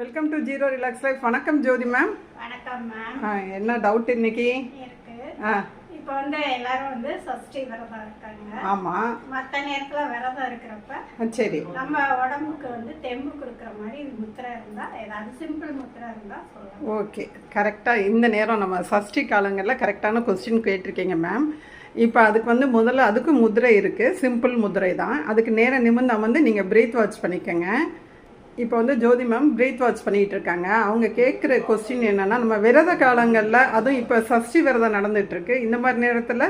Welcome to zero relax life வணக்கம் Jothi ma'am வணக்கம் ma'am ஆ, என்ன டவுட் இன்னைக்கு? இருக்கு. ஆ. இப்போ வந்து எல்லாரும் வந்து சஷ்டி விரதம் இருக்காங்க. ஆமாம் மற்ற நேரத்துல விரதம் இருக்கிறப்ப சரி. நம்ம உடம்புக்கு வந்து தெம்பு கொடுக்குற மாதிரி முத்திரை இருந்தா ஏதாவது சிம்பிள் முத்திரை இருந்தா சொல்லலாம். ஓகே. கரெக்டாக இந்த நேரம் நம்ம சஷ்டி காலங்களில் கரெக்டான கொஸ்டின் கேட்டிருக்கீங்க மேம் இப்போ அதுக்கு வந்து முதல்ல அதுக்கு முதிரை இருக்குது சிம்பிள் முதிரை தான். அதுக்கு நேரம் நிமிர்ந்தா வந்து நீங்கள் பிரீத் வாட்ச் பண்ணிக்கோங்க. இப்போ வந்து ஜோதி மேம் பிரீத் வாட்ச் பண்ணிகிட்டு இருக்காங்க. அவங்க கேட்குற கொஸ்டின் என்னென்னா நம்ம விரத காலங்களில் அதுவும் இப்போ சஷ்டி விரதம் நடந்துகிட்ருக்கு இந்த மாதிரி நேரத்தில்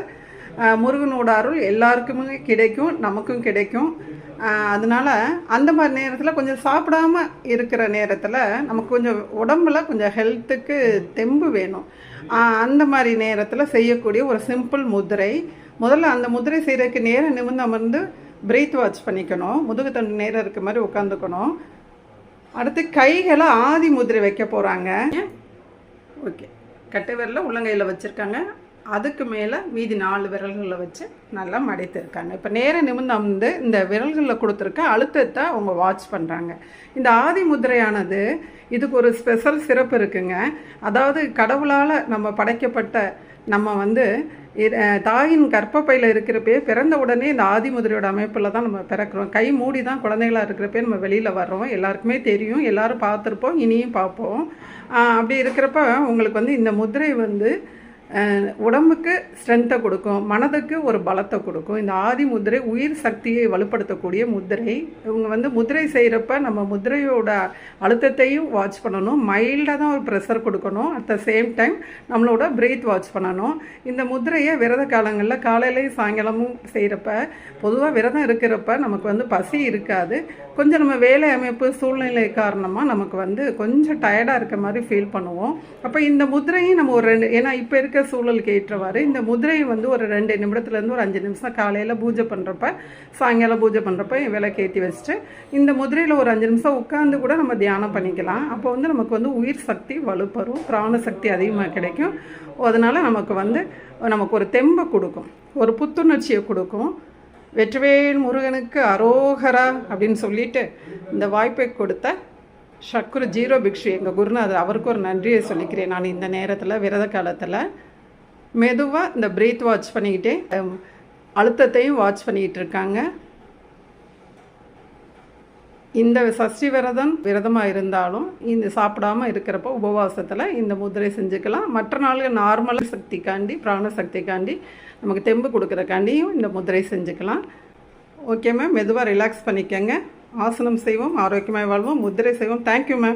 முருகனோட அருள் எல்லாருக்குமே கிடைக்கும் நமக்கும் கிடைக்கும். அதனால அந்த மாதிரி நேரத்தில் கொஞ்சம் சாப்பிடாம இருக்கிற நேரத்தில் நமக்கு கொஞ்சம் உடம்புல கொஞ்சம் ஹெல்த்துக்கு தெம்பு வேணும். அந்த மாதிரி நேரத்தில் செய்யக்கூடிய ஒரு சிம்பிள் முதிரை. முதல்ல அந்த முதிரை செய்கிறதுக்கு நேரம் நிமிர்ந்து அமர்ந்து பிரீத் வாட்ச் பண்ணிக்கணும். முதுகு தண்டு நேரம் இருக்க மாதிரி உட்காந்துக்கணும் அடுத்து கைகளை ஆதி முதிரை வைக்க போகிறாங்க ஓகே. கட்டை விரலில் உள்ளங்கையில் வச்சுருக்காங்க. அதுக்கு மேலே மீதி நாலு விரல்களில் வச்சு நல்லா மடைத்திருக்காங்க இப்போ நேர நிமிர்ந்து அமர்ந்து இந்த விரல்களில் கொடுத்துருக்க அழுத்தத்தை அவங்க வாட்ச் பண்ணுறாங்க இந்த ஆதி முதிரையானது இதுக்கு ஒரு ஸ்பெஷல் சிறப்பு இருக்குங்க. அதாவது கடவுளால் நம்ம படைக்கப்பட்ட நம்ம வந்து தாயின் கர்ப்பப்பையில் இருக்கிறப்பே பிறந்த உடனே இந்த ஆதி முதிரையோட அமைப்பில் தான் நம்ம பிறக்கிறோம். கை மூடி தான் குழந்தைகளாக இருக்கிறப்பே நம்ம வெளியில் வர்றோம். எல்லாருக்குமே தெரியும். எல்லாரும் பார்த்துருப்போம். இனியும் பார்ப்போம். அப்படி இருக்கிறப்ப உங்களுக்கு வந்து இந்த முதிரை வந்து உடம்புக்கு ஸ்ட்ரென்த்தை கொடுக்கும் மனதுக்கு ஒரு பலத்தை கொடுக்கும். இந்த ஆதி முதிரை உயிர் சக்தியை வலுப்படுத்தக்கூடிய முதிரை. இவங்க வந்து முதிரை செய்கிறப்ப நம்ம முதிரையோட அழுத்தத்தையும் வாட்ச் பண்ணணும். மைல்டாக தான் ஒரு ப்ரெஷர் கொடுக்கணும். அட் த சேம் டைம் நம்மளோட பிரீத் வாட்ச் பண்ணணும். இந்த முதிரையை விரத காலங்களில் காலையிலையும் சாயங்காலமும் செய்கிறப்ப பொதுவாக விரதம் இருக்கிறப்ப நமக்கு வந்து பசி இருக்காது. கொஞ்சம் நம்ம வேலை அமைப்பு சூழ்நிலை காரணமாக நமக்கு வந்து கொஞ்சம் டயர்டாக இருக்க மாதிரி ஃபீல் பண்ணுவோம். அப்போ இந்த முதிரையும் நம்ம ஒரு ரெண்டு ஏன்னா இப்போ இருக்க சூழலுக்கு ஏற்றவாறு இந்த முதிரையை வந்து ஒரு ரெண்டு நிமிடத்துலேருந்து ஒரு அஞ்சு நிமிஷம் காலையில் பூஜை பண்ணுறப்ப சாயங்காலம் பூஜை பண்ணுறப்ப விளக்கு வச்சுட்டு இந்த முதிரையில் ஒரு அஞ்சு நிமிஷம் உட்காந்து கூட நம்ம தியானம் பண்ணிக்கலாம். அப்போ வந்து நமக்கு வந்து உயிர் சக்தி வலுப்பெறும் பிராண சக்தி அதிகமாக கிடைக்கும். அதனால் நமக்கு வந்து நமக்கு ஒரு தெம்பை கொடுக்கும் ஒரு புத்துணர்ச்சியை கொடுக்கும். வெற்றிவேல் முருகனுக்கு அரோகரா அப்படின்னு சொல்லிட்டு இந்த வாய்ப்பை கொடுத்த சக்குரு ஜீரோ பிக்ஷு எங்கள் குருநாதர் அவருக்கு ஒரு நன்றியை சொல்லிக்கிறேன். நான் இந்த நேரத்தில் விரத காலத்தில் மெதுவாக இந்த பிரீத் வாட்ச் பண்ணிக்கிட்டே அழுத்தத்தையும் வாட்ச் பண்ணிக்கிட்டு இருக்காங்க இந்த சஷ்டி விரதம் விரதமாக இருந்தாலும் இந்த சாப்பிடாம இருக்கிறப்போ உபவாசத்தில் இந்த முதிரை செஞ்சுக்கலாம். மற்ற நாள்கள் நார்மல் சக்திக்காண்டி பிராண சக்திக்காண்டி நமக்கு தெம்பு கொடுக்குறக்காண்டியும் இந்த முதிரை செஞ்சுக்கலாம். ஓகே மேம் மெதுவாக ரிலாக்ஸ் பண்ணிக்கங்க. ஆசனம் செய்வோம் ஆரோக்கியமாக வாழ்வோம் முதிரை செய்வோம். Thank you ma'am